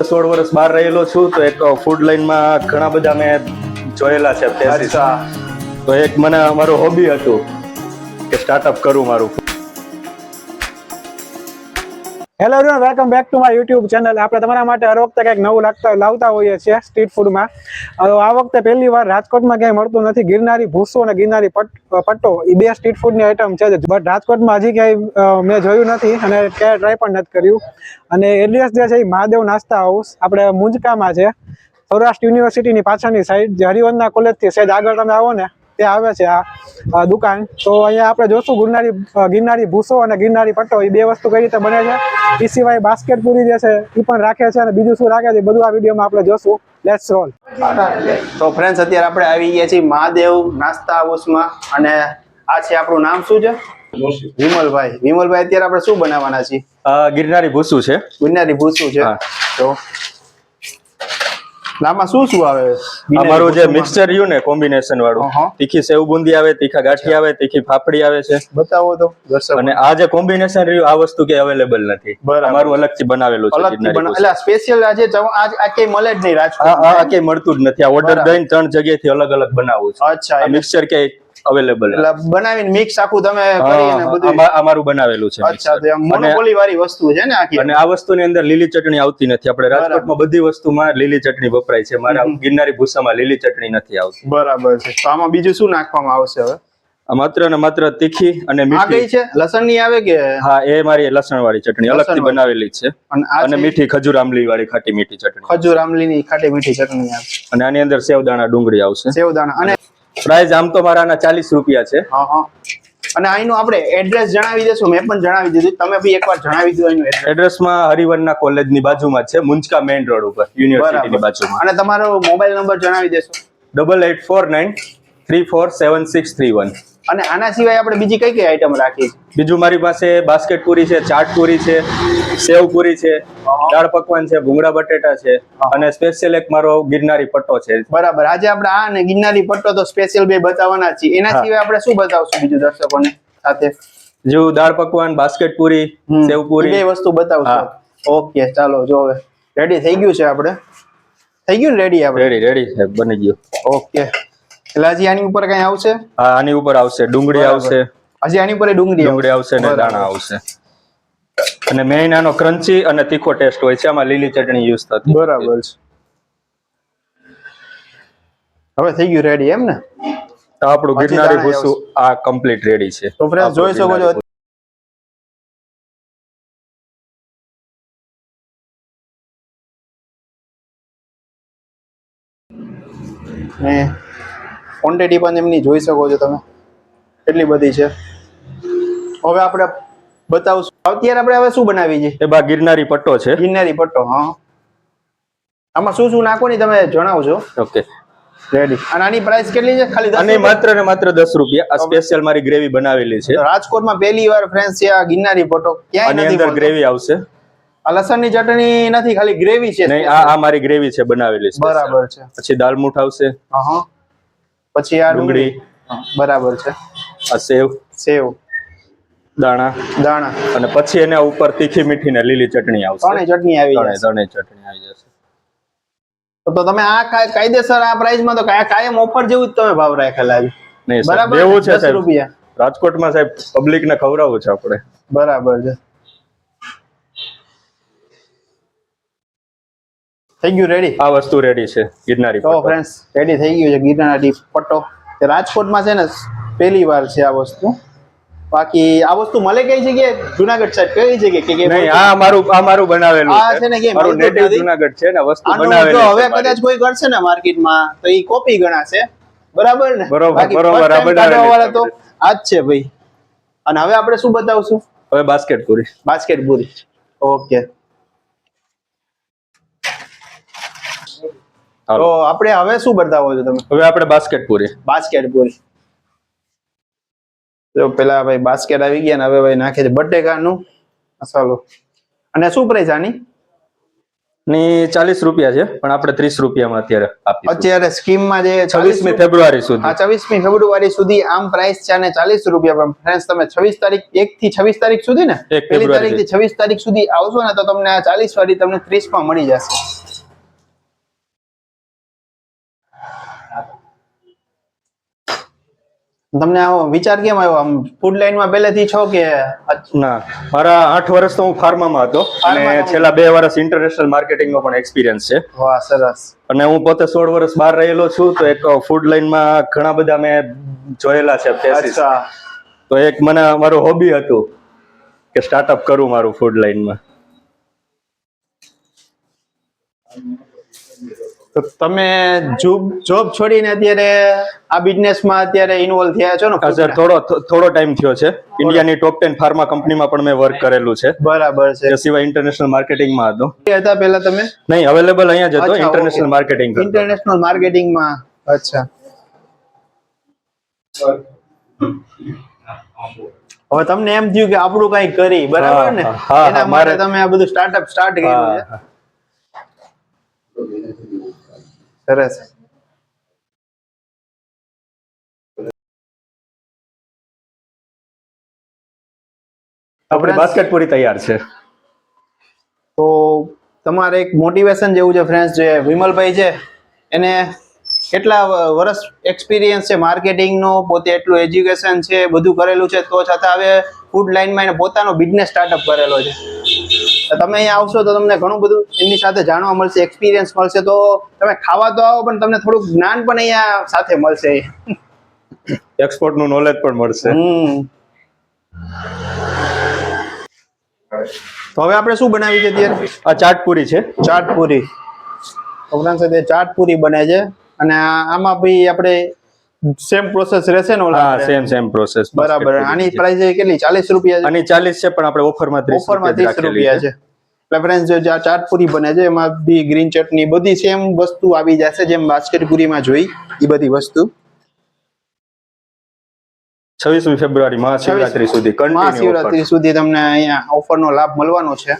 સોળ વર્ષ બહાર રહેલો છું તો એક ફૂડ લાઈનમાં ઘણા બધા મેં જોયેલા છે. તો એક મને મારું હોબી હતું કે સ્ટાર્ટઅપ કરું મારું hello everyone welcome back to my YouTube channel આપણે તમારા માટે હર વખતે કંઈક નવું લાગતા લાવતા હોઈએ છીએ સ્ટ્રીટ ફૂડમાં હવે આ વખતે પહેલી વાર રાજકોટમાં ક્યાંય મળતું નથી. ગિરનારી ભૂસો અને ગિરનારી પટ્ટો એ બે સ્ટ્રીટ ફૂડની આઈટમ છે બટ રાજકોટમાં હજી ક્યાંય મેં જોયું નથી અને ક્યાંય ટ્રાય પણ નથી કર્યું. અને એડ્રેસ જે છે એ મહાદેવ નાસ્તા હાઉસ આપણે મુંજકામાં છે. સૌરાષ્ટ્ર યુનિવર્સિટીની પાછળની સાઈડ જે હરિવંદના કોલેજથી સહેજ આગળ તમે આવો ને ત્યાં આવે છે આ દુકાન. તો અહીંયા આપણે જોશું ગિરનારી ગિરનારી ભૂસો અને ગિરનારી પટ્ટો એ બે વસ્તુ કઈ રીતે બને છે. એ સિવાય બાસ્કેટ પૂરી જે છે એ પણ રાખે છે અને બીજું શું રાખે છે બધું આ વિડીયોમાં આપણે જોશું. લેટ્સ રોલ તો ફ્રેન્ડ્સ અત્યારે આપણે આવી ગયા છીએ મહાદેવ નાસ્તા હાઉસમાં અને આ છે આપણું નામ શું છે? વિમલભાઈ. વિમલભાઈ અત્યારે આપણે શું બનાવવાના છીએ? ગિરનારી ભૂસું છે. ગિરનારી ભૂસું છે. તો આમાં શું શું આવે? અમારું જે મિક્સચર રહ્યું ને કોમ્બિનેશન વાળું તીખી સેવ બુંદી આવે તીખા ગાંઠી આવે તીખી ફાફડી આવે છે. બતાવો તો અને આ જે કોમ્બિનેશન રહ્યું આ વસ્તુ કે અવેલેબલ નથી. બરાબર. અમારું અલગથી બનાવેલું છે. એટલે સ્પેશિયલ આજે આજ આ કઈ મળે જ નહીં રાજકોટ આ કઈ મળતું જ નથી. આ ઓર્ડર દઈને ત્રણ જગ્યાએથી અલગ અલગ બનાવું છું. અચ્છા મિક્સચર કે અવેલેબલ એટલે બનાવીને મિક્સ આખું તમે બધું અમારું બનાવેલું છે અચ્છા તો મોનોપોલી વાળી વસ્તુ છે ને આખી. અને આ વસ્તુની અંદર લીલી ચટણી આવતી નથી. આપણે રાજકોટમાં બધી વસ્તુમાં લીલી ચટણી વપરાય છે. મારા ગિરનારી ભૂસામાં લીલી ચટણી નથી આવતી. બરાબર છે. તો આમાં બીજું શું નાખવામાં આવશે હવે? માત્ર ને માત્ર તીખી અને મીઠી. છે? લસણની આવે કે? હા એ મારી લસણ વાળી ચટણી. અલગથી બનાવેલી છે. અને મીઠી ખજૂર આમલી વાળી ખાટી મીઠી ચટણી. ખજૂર આમલીની ખાટી મીઠી ચટણી આવે. અને આની અંદર સેવદાણા ડુંગળી આવશે. સેવદાણા. અને પ્રાઇસ આમ તો મારા આના ચાલીસ રૂપિયા છે. હા હા. અને અહીંનું આપણે એડ્રેસ જણાવી દેશું મેં પણ જણાવી દીધું. તમે બી એકવાર જણાવી દીધું એડ્રેસ એડ્રેસમાં હરિવરના કોલેજની બાજુમાં છે મુંજકા મેઇન રોડ ઉપર યુનિવર્સિટીની બાજુમાં. અને તમારો મોબાઈલ નંબર જણાવી દેશો. Double eight four nine three four seven six three one અને આના સિવાય આપણે બીજી કઈ કઈ આઈટમ રાખી છે બીજું મારી પાસે બાસ્કેટ પૂરી છે ચાટ પૂરી છે સેવ પૂરી છે દાળ પકવાન છે ભૂંગળા બટેટા છે અને સ્પેશિયલ એક મારો ગિરનારી પટ્ટો છે. બરાબર. આજે આપણે આ અને ગિરનારી પટ્ટો તો સ્પેશિયલ બે બતાવવાના છીએ. એના સિવાય આપણે શું બતાવશું બીજું દર્શકોને સાથે? જો દાળ પકવાન બાસ્કેટ પૂરી સેવ પૂરી. બે વસ્તુ બતાવશું. ઓકે ચાલો જો હવે રેડી થઈ ગયું છે આપણે? થઈ ગયું રેડી આપણે? રેડી રેડી છે બની ગયું. ઓકે. એટલે હજી આની ઉપર કઈ આવશે? હા આની ઉપર આવશે. ડુંગળી આવશે. હજી આની ઉપર ડુંગળી ડુંગળી આવશે. ને દાણા આવશે. અને મેઇન આનો ક્રન્ચી અને તીખો ટેસ્ટ હોય છે. આમાં લીલી ચટણી યુઝ થતી બરાબર છે. હવે થઈ ગયું રેડી એમ ને? તો આપણું ગિરનારી ભૂસું આ કમ્પ્લીટ રેડી છે. તો ફ્રેન્ડ જોઈ શકો છો. ને ક્વોન્ટિટી પણ એમની જોઈ શકો છો તમે. એટલી બધી છે. હવે આપણે બતાવશું. અત્યારે આપણે હવે શું બનાવી છે એ બા ગિરનારી પટ્ટો છે. ગિરનારી પટ્ટો હા. આમાં શું શું નાખો તમે જણાવજો. ઓકે. રેડી અને આની પ્રાઇસ કેટલી છે? ખાલી અને માત્ર ને માત્ર દસ રૂપિયા. આ સ્પેશિયલ મારી ગ્રેવી બનાવેલી છે. રાજકોટમાં પહેલી વાર ફ્રેન્ડ્સ છે આ ગિરનારી પટ્ટો. ક્યાંય નથી અંદર ગ્રેવી આવશે. આ લસણની ચટણી નથી ખાલી ગ્રેવી છે નહીં આ આ મારી ગ્રેવી છે બનાવેલી. બરાબર છે. પછી દાલ મૂઠ આવશે. હા. પછી આ ડુંગળી. બરાબર છે. આ સેવ. સેવ. દાણા. દાણા. અને પછી એના ઉપર તીખી મીઠી ને લીલી ચટણી આવશે. ત્રણેય ચટણી આવી જશે. ત્રણેય ચટણી આવી જશે. તો તો તમે આ કાય- કાયદેસર આ પ્રાઇસમાં તો કાય- કાયમ ઓફર જેવું જ તમે ભાવ રાખેલા છે. નહીં બરાબર? એવું છે સાહેબ. રૂપિયા. રાજકોટમાં સાહેબ પબ્લિક ને ખવડાવવું છે આપણે. બરાબર છે. થઈ ગયું રેડી આ વસ્તુ રેડી છે ગિરનારી તો. ફ્રેન્ડ્સ રેડી થઈ ગયું છે ગિરનારી પટ્ટો રાજકોટમાં છે ને પહેલી વાર છે આ વસ્તુ. બાકી આ વસ્તુ મળે કઈ જગ્યાએ? જુનાગઢ સાઈડ કઈ જગ્યાએ? કે- નહીં આ મારું આ મારું બનાવેલું આ છે. ને કે મારું નેટિવ જુનાગઢ છે ને વસ્તુ બનાવેલી હવે કદાચ કોઈ કરશે ને માર્કેટમાં તો ઈ કોપી ગણાશે. બરાબર ને? બરોબર, બરોબર, આ બનાવેલી તો આ જ છે ભાઈ. અને હવે આપણે શું બતાવશું? હવે basket puri. Basket puri. Okay. હાલો. આપણે હવે શું બતાવો છો તમે? હવે આપણે બાસ્કેટ પૂરી. બાસ્કેટ પૂરી. જો પેલા ભાઈ બાસ્કેટ આવી ગયા ને હવે ભાઈ નાખે છે બટેકાનું મસાલો. અને શું પ્રાઇસ આની? ની ચાલીસ રૂપિયા છે પણ આપણે ત્રીસ રૂપિયામાં અત્યારે અત્યારે સ્કીમમાં જે છવ્વીસમી ફેબ્રુઆરી હા સુધી છવ્વીસમી ફેબ્રુઆરી સુધી આમ પ્રાઇસ છે અને ચાલીસ રૂપિયા પણ ફ્રેન્ડ્સ તમે છવ્વીસ તારીખ એક થી છવ્વીસ તારીખ સુધી ને? પહેલી તારીખથી છવ્વીસ તારીખ સુધી આવશો ને તો તમને આ ચાલીસ વાળી તમને ત્રીસમાં મળી જશે. તમને વિચાર કેમ આવ્યો? આમ ફૂડ લાઈનમાં પહેલેથી છો કે ના મારા આઠ વર્ષ તો હું ફાર્મામાં હતો અને છેલ્લા બે વર્ષ ઇન્ટરનેશનલ માર્કેટિંગનો પણ એક્સપિરિયન્સ છે. વાહ સરસ. અને હું પોતે સોળ વર્ષ બહાર રહેલો છું તો એક ફૂડ લાઈનમાં ઘણા બધા મેં જોયેલા છે તો એક મને મારું હોબી હતું કે સ્ટાર્ટઅપ કરું મારું ફૂડ લાઈનમાં તો તમે જોબ જોબ છોડીને અત્યારે આ બિઝનેસમાં અત્યારે ઇન્વોલ્વ થયા છો ને? સર થોડો થોડો ટાઈમ થયો છે. ઇન્ડિયાની ટોપ ટેન ફાર્મા કંપનીમાં પણ મેં વર્ક કરેલું છે. બરાબર છે. સિવાય ઇન્ટરનેશનલ માર્કેટિંગમાં હતો. હતા પહેલા તમે? નહીં અવેલેબલ અહીંયા જ હતો ઇન્ટરનેશનલ માર્કેટિંગ ઇન્ટરનેશનલ માર્કેટિંગમાં અચ્છા. હવે તમને એમ થયું કે આપણું કઈ કરી બરાબર ને? એના માટે મારે- તમે આ બધું સ્ટાર્ટઅપ સ્ટાર્ટ કર્યું છે. સરસ. આપણી બાસ્કેટ પૂરી તૈયાર છે. તો તમારે એક મોટિવેશન જેવું છે ફ્રેન્ડ્સ જે વિમલભાઈ છે એને કેટલા વર્ષ એક્સપિરિયન્સ છે માર્કેટિંગનો પોતે એટલું એજ્યુકેશન છે બધું કરેલું છે તો છતાં હવે ફૂડ લાઇનમાં એને પોતાનો બિઝનેસ સ્ટાર્ટઅપ કરેલો છે. તમે અહીંયા આવશો તો તમને ઘણું બધું એમની સાથે જાણવા મળશે એક્સપિરિયન્સ મળશે. તો તમે ખાવા તો આવો પણ તમને થોડુંક જ્ઞાન પણ અહીંયા સાથે મળશે. એક્સપોર્ટનું નોલેજ પણ મળશે. હમ. તો હવે આપણે શું બનાવી છે અત્યારે? આ ચાટ પૂરી છે. ચાટ પૂરી ઉપરાંત સાથે ચાટ પૂરી બને છે. અને આમાં ભાઈ આપણે સેમ પ્રોસેસ રહેશે ને ઓલા હા સેમ સેમ પ્રોસેસ બરાબર. આની પ્રાઇસ કેટલી? ચાલીસ રૂપિયા છે? આની ચાલીસ છે પણ આપણે ઓફરમાં ત્રીસ ઓફરમાં ત્રીસ રૂપિયા છે. એટલે ફ્રેન્ડ્સ જો ચાટ પૂરી બને છે એમાં બી ગ્રીન ચટણી બધી સેમ વસ્તુ આવી જશે જેમ બાસ્કેટ પૂરીમાં જોઈ એ બધી વસ્તુ. છવ્વીસમી ફેબ્રુઆરી મહાશિવરાત્રી સુધી કન્ટિન્યુ મહાશિવરાત્રી સુધી તમને અહીંયા ઓફરનો લાભ મળવાનો છે.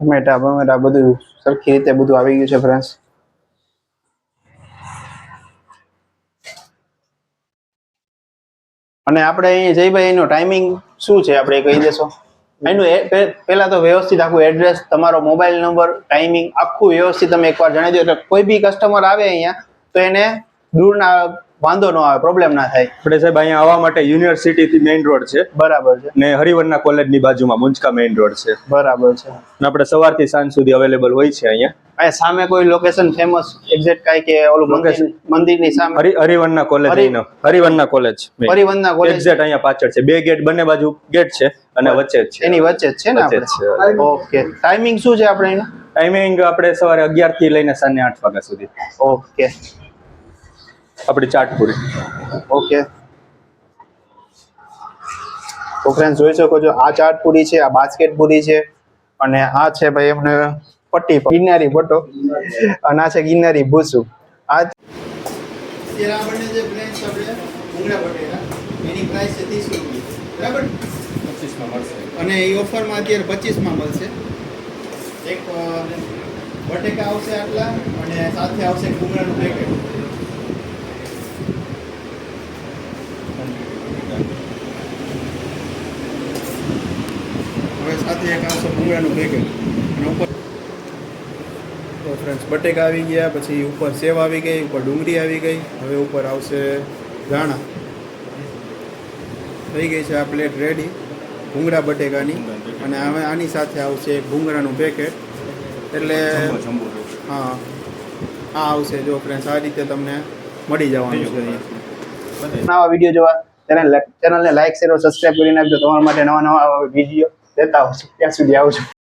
ટમેટા બમેટા બધું સરખી રીતે બધું આવી ગયું છે ફ્રેન્ડ્સ અને આપણે અહીં જયભાઈ એનો ટાઈમિંગ શું છે, આપણે કહી દેશો? એનું પહેલા તો વ્યવસ્થિત આખું એડ્રેસ તમારો મોબાઈલ નંબર ટાઈમિંગ આખું વ્યવસ્થિત તમે એકવાર જણાવી દો. એટલે કોઈ બી કસ્ટમર આવે અહીંયા, તો એને દૂરના વાંધો ન આવે પ્રોબ્લેમ ના થાય. આપણે સાહેબ અહીંયા આવવા માટે યુનિવર્સિટી થી મેઇન રોડ છે. બરાબર છે. ને હરિવરના કોલેજની બાજુમાં મુંજકા મેઇન રોડ છે. બરાબર છે. અને આપણે સવારથી સાંજ સુધી અવેલેબલ હોય છે અહીંયા. અહીંયા સામે કોઈ લોકેશન ફેમસ એક્ઝેક્ટ કઈ કે ઓલું મંદિર મંદિરની સામે? હરિ હરિવરના કોલેજ હરિવનના કોલેજ પરિવહનના કોલેજ એક્ઝેક્ટ અહીંયા પાછળ છે. બે ગેટ બંને બાજુ ગેટ છે અને વચ્ચે છે. એની વચ્ચે છે ને આપણે? ઓકે. ટાઈમિંગ શું છે આપણે એનું? ટાઈમિંગ આપણે સવારે અગિયારથી લઈને સાંજે આઠ વાગ્યા સુધી. ઓકે. આપણી ચાટ પૂરી. ઓકે. તો ફ્રેન્ડ જોઈ શકો છો આ ચાટ પૂરી છે આ બાસ્કેટ પૂરી છે અને આ છે ભાઈ એમને પટ્ટી ગિરનારી પટ્ટો અને આ છે ગિરનારી ભૂસું. આ આપણને જે ફ્રેન્ડ્સ આપણે ભૂંગળા બટેકા એની પ્રાઇસ છે ત્રીસ રૂપિયા. બરાબર? અને એ ઓફરમાં અત્યારે પચીસમાં મળશે. એક બટેકા આવશે આટલા અને સાથે આવશે ભૂંગળાનું પેકેટ હવે સાથે એક ભૂંગળાનું પેકેટ અને ઉપર તો ફ્રેન્ડ્સ બટેકા આવી ગયા પછી ઉપર સેવ આવી ગઈ ઉપર ડુંગળી આવી ગઈ. હવે ઉપર આવશે ધાણા. થઈ ગઈ છે આ પ્લેટ રેડી ભૂંગળા બટેકાની. અને હવે આની સાથે આવશે એક ભૂંગળાનું પેકેટ એટલે હા. આ આવશે જો ફ્રેન્ડ્સ આ રીતે તમને મળી જવાનું છે. નવા વીડિયો જોવા ચેનલ ચેનલને લાઈક શેર સબસ્ક્રાઈબ કરી નાખજો. તમારા માટે નવા નવા વીડિયો લેતા આવશું ત્યાં સુધી આવજો